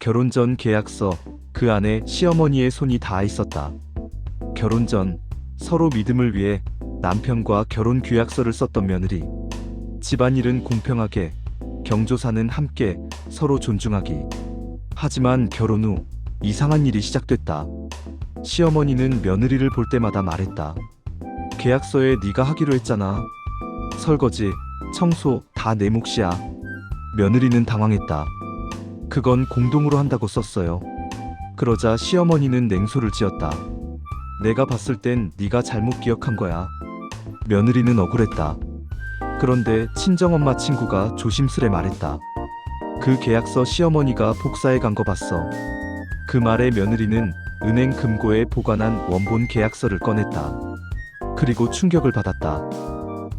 결혼 전 계약서 그 안에 시어머니의 손이 닿아 있었다. 결혼 전 서로 믿음을 위해 남편과 결혼 규약서를 썼던 며느리. 집안일은 공평하게, 경조사는 함께 서로 존중하기. 하지만 결혼 후 이상한 일이 시작됐다. 시어머니는 며느리를 볼 때마다 말했다. 계약서에 네가 하기로 했잖아. 설거지, 청소 다 내 몫이야. 며느리는 당황했다. 그건 공동으로 한다고 썼어요. 그러자 시어머니는 냉소를 지었다. 내가 봤을 땐 네가 잘못 기억한 거야. 며느리는 억울했다. 그런데 친정엄마 친구가 조심스레 말했다. 그 계약서 시어머니가 복사해 간 거 봤어. 그 말에 며느리는 은행 금고에 보관한 원본 계약서를 꺼냈다. 그리고 충격을 받았다.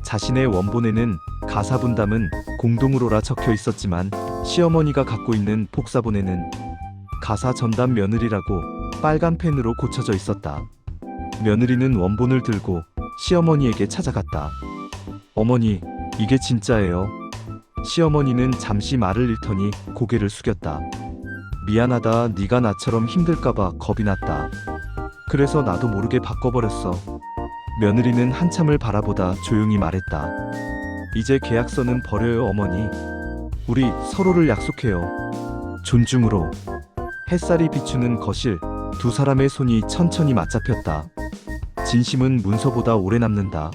자신의 원본에는 가사 분담은 공동으로라 적혀 있었지만 시어머니가 갖고 있는 복사본에는 가사 전담 며느리라고 빨간 펜으로 고쳐져 있었다. 며느리는 원본을 들고 시어머니에게 찾아갔다. 어머니, 이게 진짜예요. 시어머니는 잠시 말을 잃더니 고개를 숙였다. 미안하다. 네가 나처럼 힘들까봐 겁이 났다. 그래서 나도 모르게 바꿔버렸어. 며느리는 한참을 바라보다 조용히 말했다. 이제 계약서는 버려요, 어머니. 우리 서로를 약속해요. 존중으로. 햇살이 비추는 거실, 두 사람의 손이 천천히 맞잡혔다. 진심은 문서보다 오래 남는다.